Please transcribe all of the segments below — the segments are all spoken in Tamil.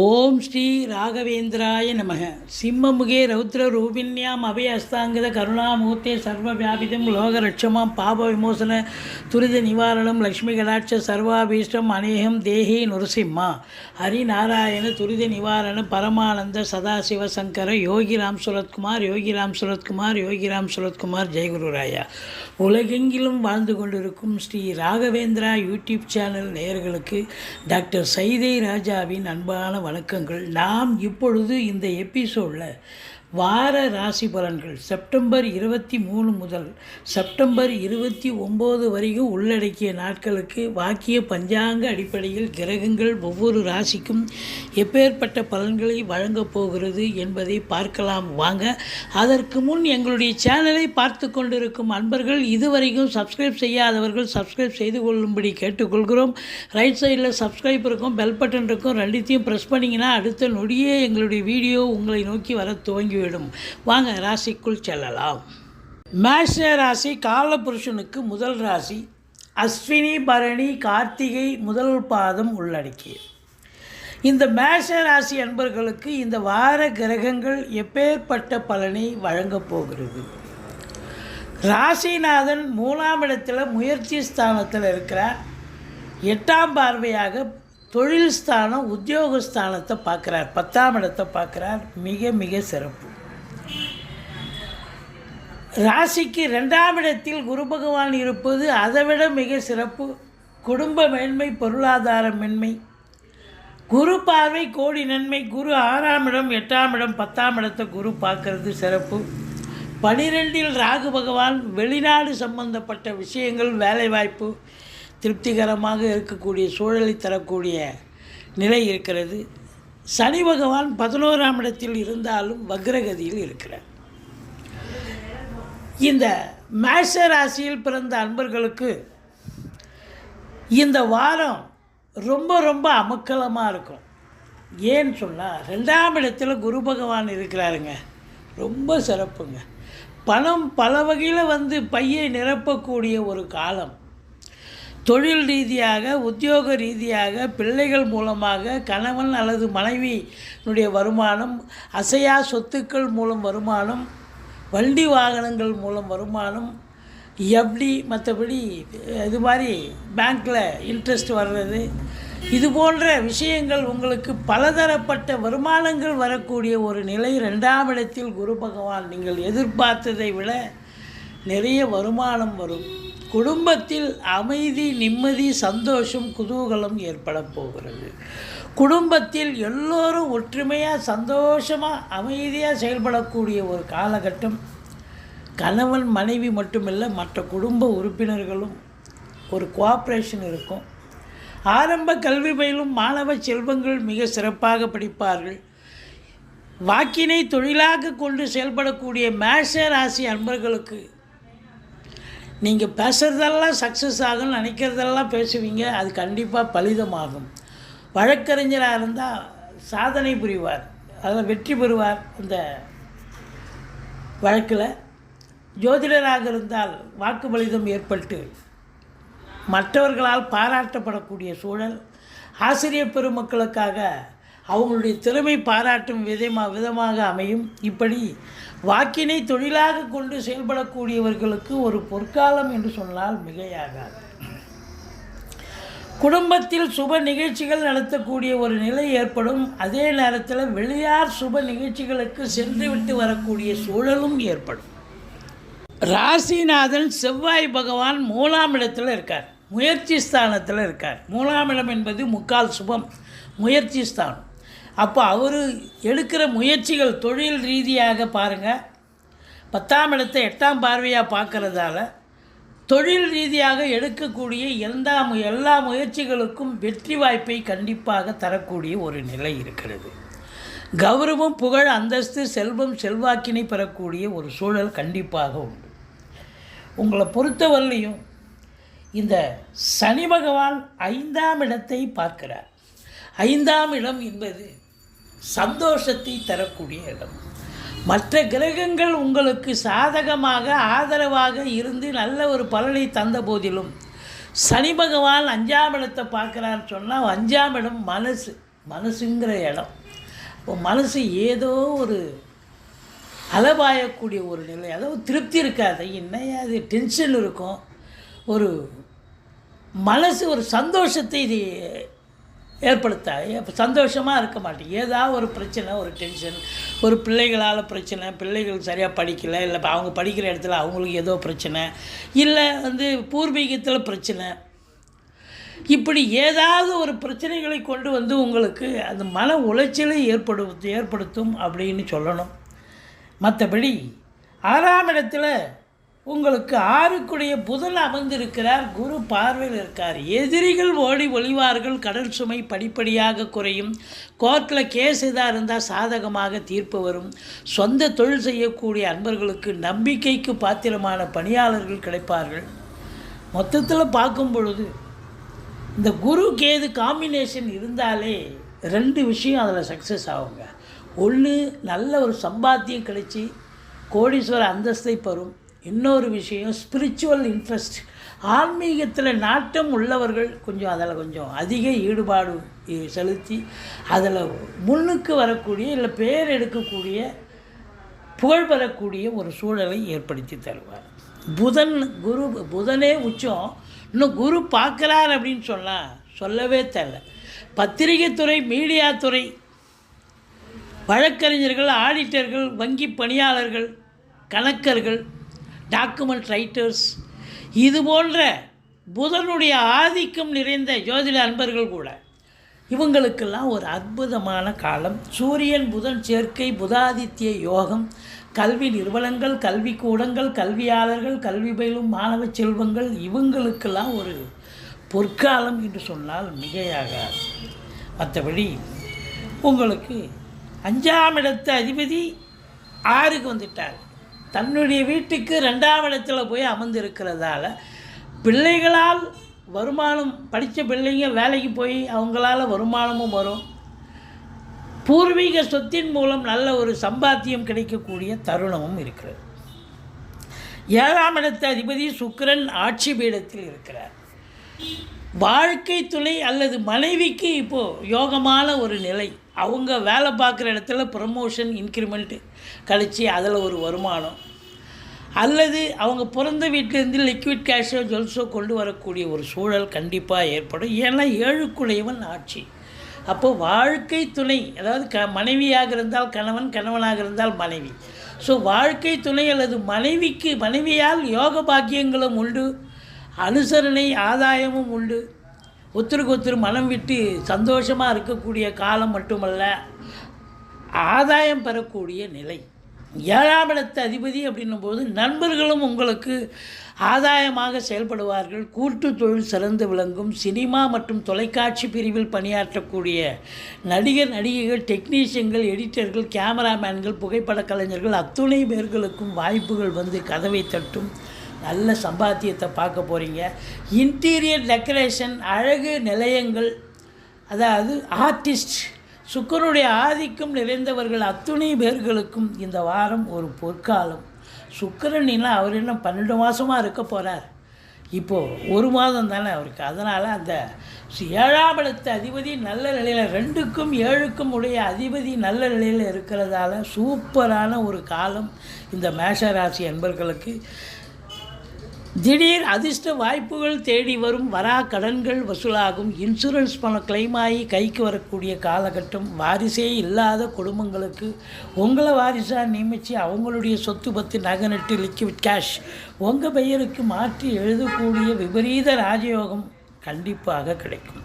ஓம் ஸ்ரீ ராகவேந்திராய நமக. சிம்மமுகே ரௌத்ர ரூபிண்யாம் அபயஸ்தாங்கித கருணாமூர்த்தே சர்வ வியாபிதம் லோகரட்சமாம் பாப விமோசன துரித நிவாரணம் லக்ஷ்மி கடாட்ச சர்வாபீஷ்டம் அநேகம் தேஹி நுரசிம்மா. ஹரிநாராயண துரித நிவாரண பரமானந்த சதாசிவ சங்கர யோகிராம் சுரத்குமார் யோகிராம் சுரத்குமார் யோகிராம் சுரத்குமார் ஜெயகுருராயா உலகெங்கிலும் வாழ்ந்து கொண்டிருக்கும் ஸ்ரீ ராகவேந்திரா யூடியூப் சேனல் நேயர்களுக்கு டாக்டர் சைதை ராஜாவின் அன்பான வணக்கங்கள். நாம் இப்பொழுது இந்த எபிசோடில் வார ராசி பலன்கள் செப்டம்பர் இருபத்தி மூணு முதல் செப்டம்பர் இருபத்தி ஒம்பது வரைக்கும் உள்ளடக்கிய நாட்களுக்கு வாக்கிய பஞ்சாங்க அடிப்படையில் கிரகங்கள் ஒவ்வொரு ராசிக்கும் எப்பேற்பட்ட பலன்களை வழங்கப் போகிறது என்பதை பார்க்கலாம். வாங்க அதற்கு முன் எங்களுடைய சேனலை பார்த்து கொண்டிருக்கும் அன்பர்கள் இதுவரைக்கும் சப்ஸ்கிரைப் செய்யாதவர்கள் சப்ஸ்கிரைப் செய்து கொள்ளும்படி கேட்டுக்கொள்கிறோம். ரைட் சைடில் சப்ஸ்கிரைப் இருக்கும் பெல் பட்டன் இருக்கும் ரெண்டுத்தையும் ப்ரெஸ் பண்ணிங்கன்னா அடுத்த நொடியே எங்களுடைய வீடியோ உங்களை நோக்கி வர துவங்கி போய்விடும் வாங்க ராசிக்குள் செல்லலாம். மேஷ ராசி காலபுருஷனுக்கு முதல் ராசி அஸ்வினி பரணி கார்த்திகை முதல் பாதம் உள்ளடக்கியது. இந்த மேஷ ராசி அன்பர்களுக்கு இந்த வார கிரகங்கள் எப்பேற்பட்ட பலனை வழங்கப் போகிறது? ராசிநாதன் மூணாம் இடத்தில் முயற்சி ஸ்தானத்தில் இருக்கிறார். எட்டாம் பார்வையாக தொழில் ஸ்தானம் உத்தியோக ஸ்தானத்தை பார்க்குறார். பத்தாம் இடத்தை பார்க்குறார். மிக மிக சிறப்பு. ராசிக்கு ரெண்டாம் இடத்தில் குரு பகவான் இருப்பது அதைவிட மிக சிறப்பு. குடும்ப மேன்மை பொருளாதார மென்மை. குரு பார்வை கோடி நன்மை. குரு ஆறாம் இடம் எட்டாம் இடம் பத்தாம் இடத்தை குரு பார்க்கறது சிறப்பு. பனிரெண்டில் ராகு பகவான் வெளிநாடு சம்பந்தப்பட்ட விஷயங்கள் வேலைவாய்ப்பு திருப்திகரமாக இருக்கக்கூடிய சூழலை தரக்கூடிய நிலை இருக்கிறது. சனி பகவான் பதினோராம் இடத்தில் இருந்தாலும் வக்ரகதியில் இருக்கிறார். இந்த மேஷ ராசியில் பிறந்த அன்பர்களுக்கு இந்த வாரம் ரொம்ப ரொம்ப அமக்கலமாக இருக்கும். ஏன்னு சொன்னால் ரெண்டாம் இடத்துல குரு பகவான் இருக்கிறாருங்க. ரொம்ப சிறப்புங்க. பணம் பல வகையில் வந்து பையை நிரப்பக்கூடிய ஒரு காலம். தொழில் ரீதியாக உத்தியோக ரீதியாக பிள்ளைகள் மூலமாக கணவன் அல்லது மனைவியினுடைய வருமானம் அசையா சொத்துக்கள் மூலம் வருமானம் வண்டி வாகனங்கள் மூலம் வருமானம் எஃப்டி மற்றபடி இது மாதிரி பேங்க்கில் இன்ட்ரெஸ்ட் வர்றது இது போன்ற விஷயங்கள் உங்களுக்கு பலதரப்பட்ட வருமானங்கள் வரக்கூடிய ஒரு நிலை ரெண்டாம் இடத்தில் குரு பகவான் நீங்கள் எதிர்பார்த்ததை விட நிறைய வருமானம் வரும். குடும்பத்தில் அமைதி நிம்மதி சந்தோஷம் குதூகலம் ஏற்பட போகிறது. குடும்பத்தில் எல்லோரும் ஒற்றுமையாக சந்தோஷமாக அமைதியாக செயல்படக்கூடிய ஒரு காலகட்டம். கணவன் மனைவி மட்டுமில்லை மற்ற குடும்ப உறுப்பினர்களும் ஒரு கோஆப்ரேஷன் இருக்கும். ஆரம்ப கல்வி பயிலும் மாணவ செல்வங்கள் மிக சிறப்பாக படிப்பார்கள். வாக்கினை தொழிலாக கொண்டு செயல்படக்கூடிய மேஷ ராசி அன்பர்களுக்கு நீங்கள் பேசுகிறதெல்லாம் சக்ஸஸ் ஆகும்னு நினைக்கிறதெல்லாம் பேசுவீங்க. அது கண்டிப்பாக பலிதமாகும். வழக்கறிஞராக இருந்தால் சாதனை புரிவார். அதில் வெற்றி பெறுவார் அந்த வழக்கில். ஜோதிடராக இருந்தால் வாக்கு பலிதம் ஏற்பட்டு மற்றவர்களால் பாராட்டப்படக்கூடிய சூழல் ஆசிரியர் பெருமக்களுக்காக அவங்களுடைய திறமை பாராட்டும் விதமாக விதமாக அமையும். இப்படி வாக்கினை தொழிலாக கொண்டு செயல்படக்கூடியவர்களுக்கு ஒரு பொற்காலம் என்று சொன்னால் மிகையாகாது. குடும்பத்தில் சுப நிகழ்ச்சிகள் நடத்தக்கூடிய ஒரு நிலை ஏற்படும். அதே நேரத்தில் வெளியார் சுப நிகழ்ச்சிகளுக்கு சென்று விட்டு வரக்கூடிய சூழலும் ஏற்படும். ராசிநாதன் செவ்வாய் பகவான் மூலாம் இடத்தில் இருக்கார். முயற்சி ஸ்தானத்தில் இருக்கார். மூலாம் இடம் என்பது முக்கால் சுபம் முயற்சி ஸ்தானம். அப்போ அவர் எடுக்கிற முயற்சிகள் தொழில் ரீதியாக பாருங்கள் பத்தாம் இடத்தை எட்டாம் பார்வையாக பார்க்குறதால தொழில் ரீதியாக எடுக்கக்கூடிய எல்லா எல்லா முயற்சிகளுக்கும் வெற்றி வாய்ப்பை கண்டிப்பாக தரக்கூடிய ஒரு நிலை இருக்கிறது. கௌரவம் புகழ் அந்தஸ்து செல்வம் செல்வாக்கினை பெறக்கூடிய ஒரு சூழல் கண்டிப்பாக உண்டு. உங்களை பொறுத்தவரையிலையும் இந்த சனி பகவான் ஐந்தாம் இடத்தை பார்க்கிறார். ஐந்தாம் இடம் என்பது சந்தோஷத்தை தரக்கூடிய இடம். மற்ற கிரகங்கள் உங்களுக்கு சாதகமாக ஆதரவாக இருந்து நல்ல ஒரு பலனை தந்த போதிலும். சனி பகவான் அஞ்சாம் இடத்தை பார்க்குறான்னு சொன்னால் அஞ்சாம் இடம் மனசு மனசுங்கிற இடம். இப்போ மனசு ஏதோ ஒரு அளவாயக்கூடிய ஒரு நிலை. அதாவது திருப்தி இருக்காது. என்னையா அது டென்ஷன் இருக்கும். ஒரு மனசு ஒரு சந்தோஷத்தை இது ஏற்படுத்தா சந்தோஷமாக இருக்க மாட்டேன். ஏதாவது ஒரு பிரச்சனை ஒரு டென்ஷன் ஒரு பிள்ளைகளால் பிரச்சனை பிள்ளைகள் சரியாக படிக்கலை இல்லை அவங்க படிக்கிற இடத்துல அவங்களுக்கு ஏதோ பிரச்சனை இல்லை வந்து பூர்வீகத்தில் பிரச்சனை. இப்படி ஏதாவது ஒரு பிரச்சனைகளை கொண்டு வந்து உங்களுக்கு அந்த மன உளைச்சலை ஏற்படு ஏற்படுத்தும் அப்படின்னு சொல்லணும். மற்றபடி ஆறாம் இடத்துல உங்களுக்கு ஆறுக்குடைய புதன் அமர்ந்திருக்கிறார். குரு பார்வையில் இருக்கார். எதிரிகள் ஓடி ஒளிவார்கள். கடல் சுமை படிப்படியாக குறையும். கோர்ட்டில் கேஸ் எதாக இருந்தால் சாதகமாக தீர்ப்பு வரும். சொந்த தொழில் செய்யக்கூடிய அன்பர்களுக்கு நம்பிக்கைக்கு பாத்திரமான பணியாளர்கள் கிடைப்பார்கள். மொத்தத்தில் பார்க்கும் பொழுது இந்த குரு கேது காம்பினேஷன் இருந்தாலே ரெண்டு விஷயம் அதில் சக்ஸஸ் ஆகுங்க. ஒன்று நல்ல ஒரு சம்பாத்தியம் கிடைச்சி கோடீஸ்வர அந்தஸ்தை பெறும். இன்னொரு விஷயம் ஸ்பிரிச்சுவல் இன்ட்ரெஸ்ட் ஆன்மீகத்தில் நாட்டம் உள்ளவர்கள் கொஞ்சம் அதில் கொஞ்சம் அதிக ஈடுபாடு செலுத்தி அதில் முன்னுக்கு வரக்கூடிய இல்லை பேர் எடுக்கக்கூடிய புகழ் பெறக்கூடிய ஒரு சூழலை ஏற்படுத்தி தருவார். புதன் குரு புதனே உச்சம். இன்னும் குரு பார்க்குறார் அப்படின்னு சொன்னால் சொல்லவே தேவை பத்திரிகைத்துறை மீடியா துறை வழக்கறிஞர்கள் ஆடிட்டர்கள் வங்கி பணியாளர்கள் கணக்கர்கள் டாக்குமெண்ட் ரைட்டர்ஸ் இது போன்ற புதனுடைய ஆதிக்கம் நிறைந்த ஜோதிட அன்பர்கள் கூட இவங்களுக்கெல்லாம் ஒரு அற்புதமான காலம். சூரியன் புதன் சேர்க்கை புதாதித்ய யோகம் கல்வி நிறுவனங்கள் கல்வி கூடங்கள் கல்வியாளர்கள் கல்வி பயிலும் மாணவ செல்வங்கள் இவங்களுக்கெல்லாம் ஒரு பொற்காலம் என்று சொன்னால் மிகையாகாது. மற்றபடி உங்களுக்கு அஞ்சாம் இடத்து அதிபதி ஆறுக்கு வந்துட்டார். தன்னுடைய வீட்டுக்கு ரெண்டாம் இடத்துல போய் அமர்ந்திருக்கிறதால பிள்ளைகளால் வருமானம் படித்த பிள்ளைங்க வேலைக்கு போய் அவங்களால வருமானமும் வரும். பூர்வீக சொத்தின் மூலம் நல்ல ஒரு சம்பாத்தியம் கிடைக்கக்கூடிய தருணமும் இருக்கிறது. ஏழாம் இடத்த அதிபதி சுக்கிரன் ஆட்சி பீடத்தில் இருக்கிறார். வாழ்க்கை துணை அல்லது மனைவிக்கு இப்போது யோகமான ஒரு நிலை. அவங்க வேலை பார்க்குற இடத்துல ப்ரமோஷன் இன்க்ரிமெண்ட்டு கழித்து அதில் ஒரு வருமானம். அல்லது அவங்க பிறந்த வீட்டிலேருந்து லிக்விட் கேஷோ ஜுவல்ஸோ கொண்டு வரக்கூடிய ஒரு சூழல் கண்டிப்பாக ஏற்படும். ஏன்னா ஏழுக்குடையவன் ஆட்சி. அப்போ வாழ்க்கை துணை அதாவது க மனைவியாக இருந்தால் கணவன் கணவனாக இருந்தால் மனைவி. ஸோ வாழ்க்கை துணை அல்லது மனைவிக்கு மனைவியால் யோக பாக்கியங்களும் உண்டு. அனுசரணை ஆதாயமும் உண்டு. ஒருத்தருக்கு ஒருத்தர் மனம் விட்டு சந்தோஷமாக இருக்கக்கூடிய காலம் மட்டுமல்ல ஆதாயம் பெறக்கூடிய நிலை. ஏழாம் இடத்து அதிபதி அப்படின்னும்போது நண்பர்களும் உங்களுக்கு ஆதாயமாக செயல்படுவார்கள். கூட்டு தொழில் சிறந்து விளங்கும். சினிமா மற்றும் தொலைக்காட்சி பிரிவில் பணியாற்றக்கூடிய நடிகர் நடிகைகள் டெக்னீஷியன்கள் எடிட்டர்கள் கேமராமேன்கள் புகைப்பட கலைஞர்கள் அத்துணை பேர்களுக்கும் வாய்ப்புகள் வந்து கதவை தட்டும். நல்ல சம்பாத்தியத்தை பார்க்க போகிறீங்க இன்டீரியர் டெக்கரேஷன் அழகு நிலையங்கள் அதாவது ஆர்டிஸ்ட் சுக்கரனுடைய ஆதிக்கம் நிறைந்தவர்கள் அத்துணை பேர்களுக்கும் இந்த வாரம் ஒரு பொற்காலம். சுக்கிரன் அவர் என்ன பன்னெண்டு மாதமாக இருக்க போகிறார் இப்போது ஒரு மாதம் தானே அவருக்கு. அதனால் அந்த சி- ஏழாம் இடத்து அதிபதி நல்ல நிலையில் ரெண்டுக்கும் ஏழுக்கும் உடைய அதிபதி நல்ல நிலையில் இருக்கிறதால சூப்பரான ஒரு காலம் இந்த மேஷராசி அன்பர்களுக்கு. திடீர் அதிர்ஷ்ட வாய்ப்புகள் தேடி வரும் வரா கடன்கள் வசூலாகும். இன்சூரன்ஸ் பணம் claim ஆகி கைக்கு வரக்கூடிய காலகட்டம் வாரிசே இல்லாத குடும்பங்களுக்கு உங்களை வாரிசாக நியமித்து அவங்களுடைய சொத்து பத்து நகை நட்டு லிக்விட் கேஷ் உங்கள் பெயருக்கு மாற்றி எழுதக்கூடிய விபரீத ராஜயோகம் கண்டிப்பாக கிடைக்கும்.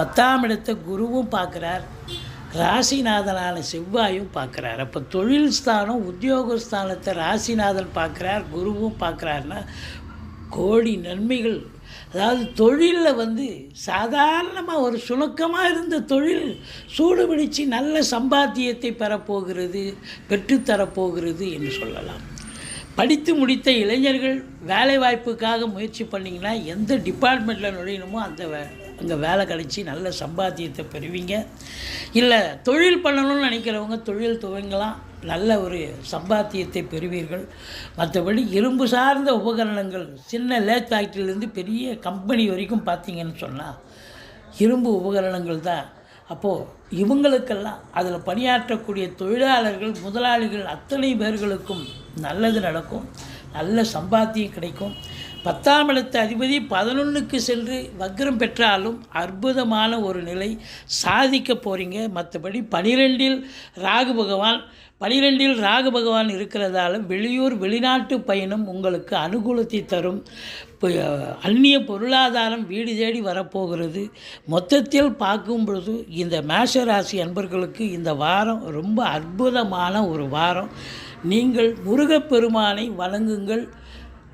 பத்தாம் இடத்தை குருவும் பார்க்குறார் ராசிநாதனான செவ்வாயும் பார்க்குறார். அப்போ தொழில் ஸ்தானம் உத்தியோகஸ்தானத்தை ராசிநாதன் பார்க்குறார் குருவும் பார்க்குறாருன்னா கோடி நன்மைகள். அதாவது தொழிலில் வந்து சாதாரணமாக ஒரு சுணக்கமாக இருந்த தொழில் சூடு பிடிச்சு நல்ல சம்பாத்தியத்தை பெறப்போகிறது பெற்றுத்தரப்போகிறது என்று சொல்லலாம். படித்து முடித்த இளைஞர்கள் வேலை வாய்ப்புக்காக முயற்சி பண்ணிங்கன்னா எந்த டிபார்ட்மெண்ட்டில் நுழையணுமோ அந்த வே அங்கே வேலை கிடைச்சி நல்ல சம்பாத்தியத்தை பெறுவீங்க. இல்லை தொழில் பண்ணணும்னு நினைக்கிறவங்க தொழில் துவங்கலாம். நல்ல ஒரு சம்பாத்தியத்தை பெறுவீர்கள். மற்றபடி இரும்பு சார்ந்த உபகரணங்கள் சின்ன லேத் ஃபேக்ட்ரியிலேருந்து பெரிய கம்பெனி வரைக்கும் பார்த்தீங்கன்னு சொன்னால் இரும்பு உபகரணங்கள் தான். அப்போது இவங்களுக்கெல்லாம் அதில் பணியாற்றக்கூடிய தொழிலாளர்கள் முதலாளிகள் அத்தனை பேர்களுக்கும் நல்லது நடக்கும். நல்ல சம்பாத்தியம் கிடைக்கும். பத்தாம் இடத்து அதிபதி பதினொன்றுக்கு சென்று வக்ரம் பெற்றாலும் அற்புதமான ஒரு நிலை சாதிக்க போகிறீங்க மற்றபடி பனிரெண்டில் ராகு பகவான் பனிரெண்டில் ராகு பகவான் இருக்கிறதால வெளியூர் வெளிநாட்டு பயணம் உங்களுக்கு அனுகூலத்தை தரும். இப்போ, அந்நிய பொருளாதாரம் வீடு தேடி வரப்போகிறது. மொத்தத்தில் பார்க்கும் பொழுது இந்த மேஷ ராசி அன்பர்களுக்கு இந்த வாரம் ரொம்ப அற்புதமான ஒரு வாரம். நீங்கள் முருகப்பெருமானை வணங்குங்கள்.